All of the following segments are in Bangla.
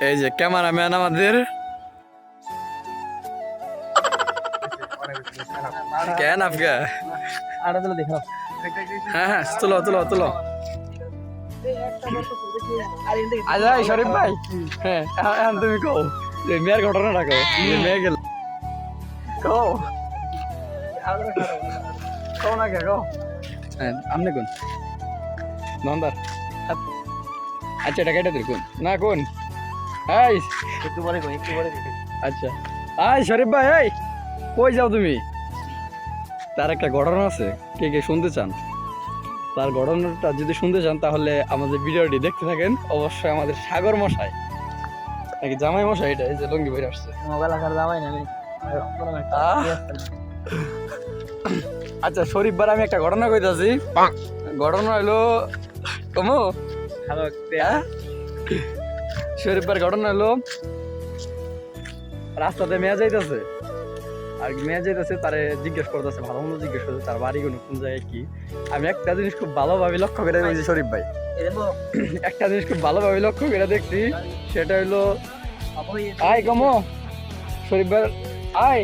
এই যে ক্যামেরাম্যান আমাদের। কেন দেখো হ্যাঁ হ্যাঁ তুলো তুলো তুলো। আচ্ছা শরীফ ভাই হ্যাঁ এখন- তুমি কও, যে মেয়ের ঘটনাটা যে মেয়ে গেল। কও। কও না কে, কও। হ্যাঁ আপনি কোন? নন্দার? আচ্ছা এটা কেটে দিল, কোন? না, কোন? এই। একটু পরে কই একটু পরে আচ্ছা। আয় শরীফ ভাই এই কই যাও তুমি? তার একটা ঘটনা আছে কে কে শুনতে চান? তার ঘটনাটা যদি শুনতে চান তাহলে আমাদের ভিডিওটি দেখতে থাকেন। অবশ্যই আমাদের সাগর মশাই। নাকি জামাই মশাই এটা? এই যে লঙ্গি বই আসছে। মোবাইল না। আচ্ছা শরীফ বার আমি একটা ঘটনা কইতাছি। ঘটনা হলো কমো? হ্যালো শরীফ বার ঘটনা হলো রাস্তাতে মেয়া যাইতেছে। আর মেয়া যাইতেছে তারে জিজ্ঞেস করতেছে ভালো মন্দ জিজ্ঞেস করতেছে তার বাড়ি কোনো কোন জায়গায় কি? আমি একটা জিনিস খুব ভালোভাবে লক্ষ্য করে দেখছি শরীফ ভাই। একটা জিনিস খুব ভালোভাবে লক্ষ্য করে দেখছি সেটা হলো আয় কমো শরীফ ভাই আয়।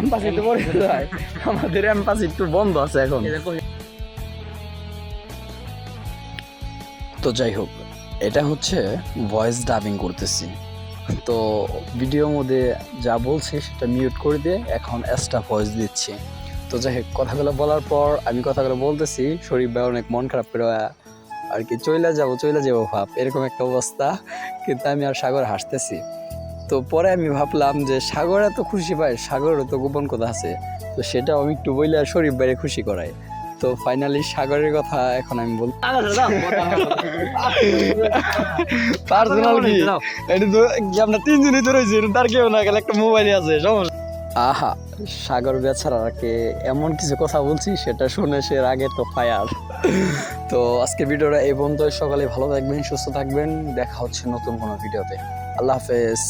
এম্পাসিতে পড়ে যায়। আমাদের এম্পাসি একটু বন্ধ আছে এখন। তো যাই হোক এটা হচ্ছে ভয়েস ডাবিং করতেছি। তো ভিডিওর মধ্যে যা বলছি সেটা মিউট করে দিয়ে এখন এক্সট্রা ভয়েস দিচ্ছি। তো যাই হোক, কথাগুলো বলার পর আমি কথাগুলো বলতেছি শরীর ভাই অনেক মন খারাপ করে আর কি চইলা যাব চইলা যাব ভাব, এরকম একটা অবস্থা। কিন্তু আমি আর সাগর হাসতেছি। তো পরে আমি ভাবলাম যে সাগর এত খুশি পায় সাগরেরও তো গোপন কথা আছে। তো সেটাও আমি একটু বইলে শরীফ বাইরে খুশি করাই। তো ফাইনালি সাগরের কথা এখন আমি বল পার্সোনাল কি? এটা তো আমরা তিনজনই তো রয়েছি তার কেউ না? গেলে একটা মোবাইলে আছে সমস্যা। আহা সাগর বেচারাকে এমন কিছু কথা বলছি সেটা শুনে সে আগে তো ফায়ার। তো আজকে ভিডিওটা এই পর্যন্ত সকালে ভালো থাকবেন সুস্থ থাকবেন। দেখা হচ্ছে নতুন কোনো ভিডিওতে। আল্লাহ হাফেজ।